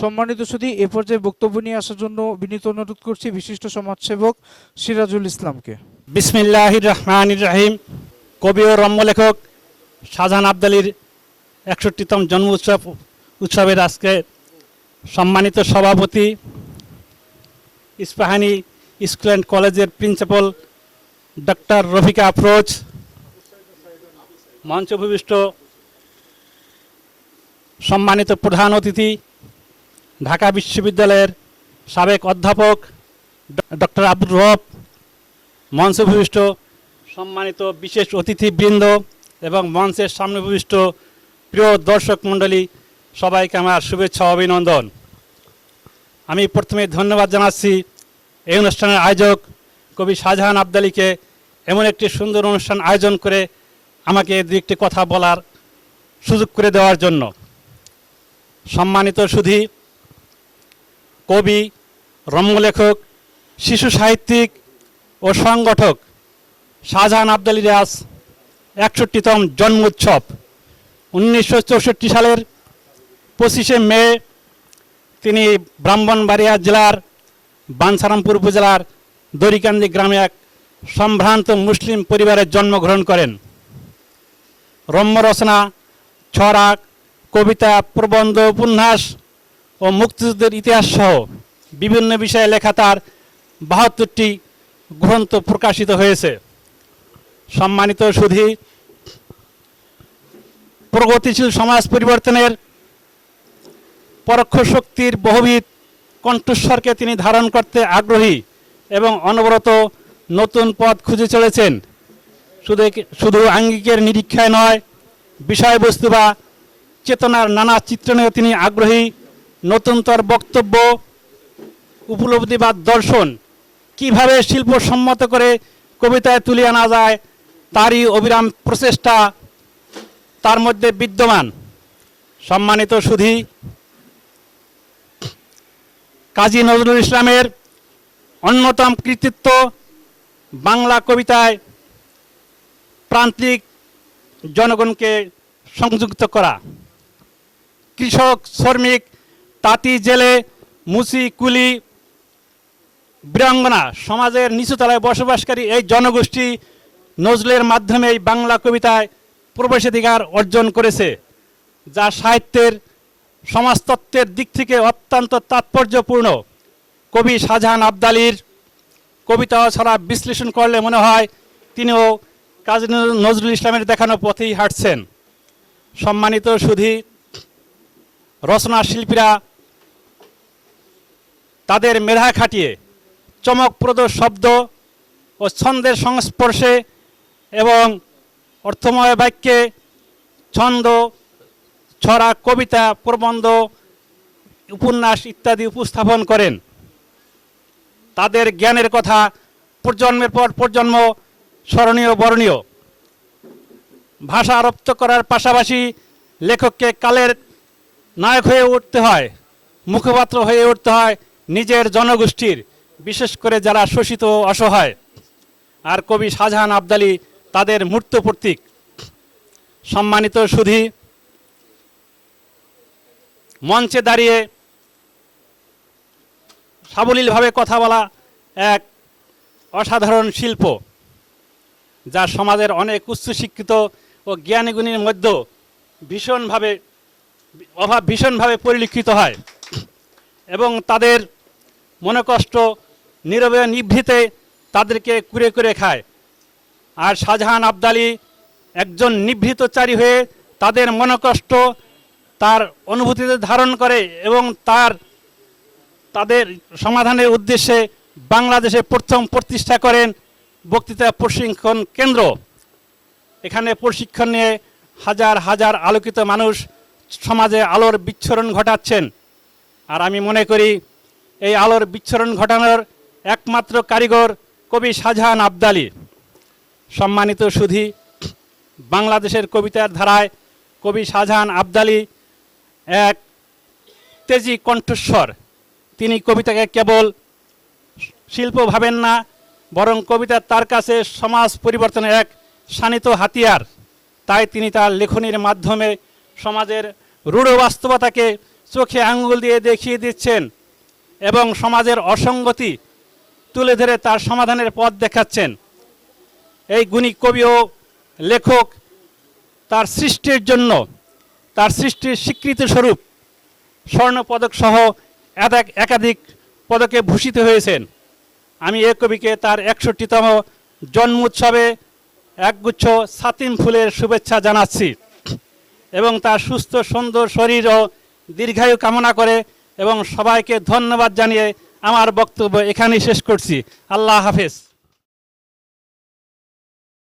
সম্মানিত শুধু এ পর্যায়ে বক্তব্য নিয়ে আসার জন্য বিনীত অনুরোধ করছি বিশিষ্ট সমাজসেবক সিরাজুল ইসলামকে। বিসমিল্লাহ রহমান রাহিম। কবি ও রম্য লেখক শাহজাহান আবদালির একষট্টিতম জন্ম উৎসব উৎসবের আজকে সম্মানিত সভাপতি, ইস্পাহানি স্কুল অ্যান্ড কলেজের প্রিন্সিপাল ডক্টর রফিকা আফরোজ, মঞ্চভূমিষ্ঠ সম্মানিত প্রধান অতিথি ঢাকা বিশ্ববিদ্যালয়ের সাবেক অধ্যাপক ডক্টর আব্দুর রব, মঞ্চভূমিষ্ঠ সম্মানিত বিশেষ অতিথিবৃন্দ এবং মঞ্চের সামনে ভূমিষ্ঠ প্রিয় দর্শক মণ্ডলী, সবাইকে আমার শুভেচ্ছা অভিনন্দন। আমি প্রথমে ধন্যবাদ জানাচ্ছি এই অনুষ্ঠানের আয়োজক কবি শাহজাহান আবদালিকে। এমন একটি সুন্দর অনুষ্ঠান আয়োজন করে আমাকে দু একটি কথা বলার সুযোগ করে দেওয়ার জন্য। সম্মানিত সুধী কবি, রম্যলেখক, শিশু সাহিত্যিক ও সংগঠক শাহজাহান আবদালি রাজ একষট্টিতম জন্মোৎসব উনিশশো চৌষট্টি সালের পঁচিশে মে তিনি ব্রাহ্মণবাড়িয়া জেলার বাঞ্ছারামপুর উপজেলার দরিকান্দি গ্রামে এক সম্ভ্রান্ত মুসলিম পরিবারে জন্মগ্রহণ করেন। রম্য রচনা ছড়া কবিতা, প্রবন্ধ, উপন্যাস ও মুক্তিযুদ্ধের ইতিহাস সহ বিভিন্ন বিষয়ে লেখা তার বাহাত্তরটি গ্রন্থ প্রকাশিত হয়েছে। সম্মানিত সুধী, প্রগতিশীল সমাজ পরিবর্তনের পরোক্ষ শক্তির বহুবিধ কণ্ঠস্বরকে তিনি ধারণ করতে আগ্রহী এবং অনবরত নতুন পথ খুঁজে চলেছেন। শুধু শুধু আঙ্গিকের নিরীক্ষায় নয়, বিষয়বস্তু বা চেতনার নানা চিত্রণেও তিনি আগ্রহী। নতুনতর বক্তব্য, উপলব্ধি বা দর্শন কীভাবে শিল্পসম্মত করে কবিতায় তুলে আনা যায়, তারই অবিরাম প্রচেষ্টা তার মধ্যে বিদ্যমান। সম্মানিত সুধী, কাজী নজরুল ইসলামের অন্যতম কৃতিত্ব বাংলা কবিতায় প্রান্তিক জনগণকে সংযুক্ত করা। কৃষক, শ্রমিক তাঁতি জেলে মুসি কুলি, বীরাঙ্গনা সমাজের নিচুতলায় বসবাসকারী এই জনগোষ্ঠী নজরুলের মাধ্যমে এই বাংলা কবিতায় প্রবেশাধিকার অর্জন করেছে, যা সাহিত্যের সমাজতত্ত্বের দিক থেকে অত্যন্ত তাৎপর্যপূর্ণ। কবি শাহজাহান আবদালির কবিতা ছাড়া বিশ্লেষণ করলে মনে হয় তিনিও কাজী নজরুল ইসলামের দেখানো পথেই হাঁটছেন। সম্মানিত সুধী রচনা শিল্পীরা তাদের মেধা খাটিয়ে, চমকপ্রদ শব্দ ও ছন্দের সংস্পর্শে এবং অর্থময় বাক্যে ছন্দ, ছড়া, কবিতা, প্রবন্ধ, উপন্যাস ইত্যাদি উপস্থাপন করেন। তাদের জ্ঞানের কথা প্রজন্মের পর প্রজন্ম স্মরণীয়, বরণীয়। ভাষা রপ্ত করার পাশাপাশি লেখককে কালের নায়ক হয়ে উঠতে হয়, মুখপাত্র হয়ে উঠতে হয় নিজের জনগোষ্ঠীর, বিশেষ করে যারা শোষিত অসহায়। আর কবি শাহজাহান আবদালি তাদের মূর্ত প্রতীক। সম্মানিত সুধী, মঞ্চে দাঁড়িয়ে সাবলীলভাবে কথা বলা এক অসাধারণ শিল্প, যা সমাজের অনেক উচ্চশিক্ষিত ও জ্ঞানীগুণীর মধ্যে ভীষণভাবে, অভাব ভীষণভাবে পরিলক্ষিত হয়। এবং তাদের মনোকষ্ট নীরবে নিভৃতে তাদেরকে কুরে কুরে খায়। আর শাহজাহান আবদালি একজন নিভৃতচারী হয়ে তাদের মনোকষ্ট তার অনুভূতিতে ধারণ করে এবং তার, তাদের সমাধানের উদ্দেশ্যে বাংলাদেশে প্রথম প্রতিষ্ঠা করেন বক্তৃতা প্রশিক্ষণ কেন্দ্র। এখানে প্রশিক্ষণ নিয়ে হাজার হাজার আলোকিত মানুষ সমাজে আলোর বিচ্ছরণ ঘটাচ্ছেন। আর আমি মনে করি এই আলোর বিচ্ছরণ ঘটানোর একমাত্র কারিগর কবি শাহজাহান আবদালি। সম্মানিত সুধী, বাংলাদেশের কবিতার ধারায় কবি শাহজাহান আবদালি এক তেজি কণ্ঠস্বর। তিনি কবিতাকে কেবল শিল্প ভাবেন না, বরং কবিতা তার কাছে সমাজ পরিবর্তনের এক শানিত হাতিয়ার। তাই তিনি তার লেখনীর মাধ্যমে সমাজের রূঢ় বাস্তবতাকে চোখে আঙ্গুল দিয়ে দেখিয়ে দিচ্ছেন। এবং সমাজের অসঙ্গতি তুলে ধরে তার সমাধানের পথ দেখাচ্ছেন। এই গুণী কবি ও লেখক তার সৃষ্টির জন্য, তার সৃষ্টির স্বীকৃতি স্বরূপ একাধিক একাধিক পদকে ভূষিত হয়েছেন। আমি এ কবিকে তার একষট্টিতম জন্ম উৎসবে একগুচ্ছ সাতিম ফুলের শুভেচ্ছা জানাচ্ছি এবং তার সুস্থ, সুন্দর শরীর ও দীর্ঘায়ু কামনা করে এবং সবাইকে ধন্যবাদ জানিয়ে আমার বক্তব্য এখানেই শেষ করছি। আল্লাহ হাফেজ।